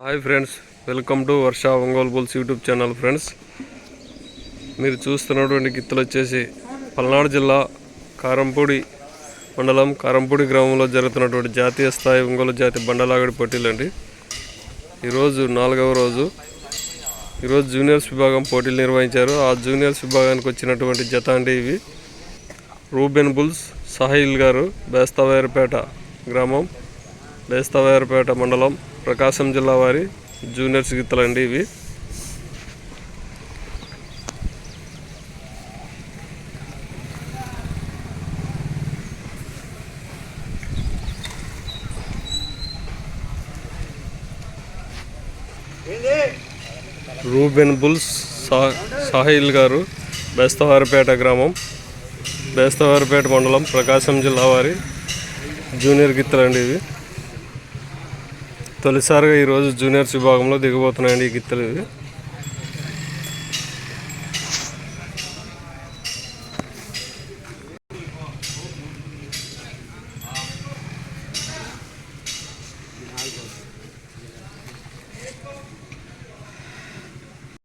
Hi friends welcome to Varsha Ongole bulls YouTube channel friends మీరు చూస్తున్నటువంటి గిత్తలు వచ్చేసి పల్నాడు జిల్లా కారంపూడి మండలం కారంపూడి గ్రామంలో జరుగుతున్నటువంటి జాతీయ స్థాయి ఒంగోలు జాతి బండలాగడి పోటీలండి ఈరోజు నాలుగవ రోజు. ఈరోజు జూనియర్స్ విభాగం పోటీలు నిర్వహించారు. ఆ జూనియర్స్ విభాగానికి వచ్చినటువంటి జత అండి ఇవి. రూబెన్ బుల్స్ సాహిల్ గారు బేస్తవాయరపేట గ్రామం బేస్తవాయరపేట మండలం ప్రకాశం జిల్లా వారి జూనియర్స్ గిత్తలండి ఇవి. రూబెన్ బుల్స్ సా సాహిల్ గారు బేస్తవారిపేట గ్రామం బేస్తవారిపేట మండలం ప్రకాశం జిల్లా వారి జూనియర్ గిత్తలండి ఇవి. తొలిసారిగా ఈరోజు జూనియర్స్ విభాగంలో దిగబోతున్నాయండి ఈ గిత్తలు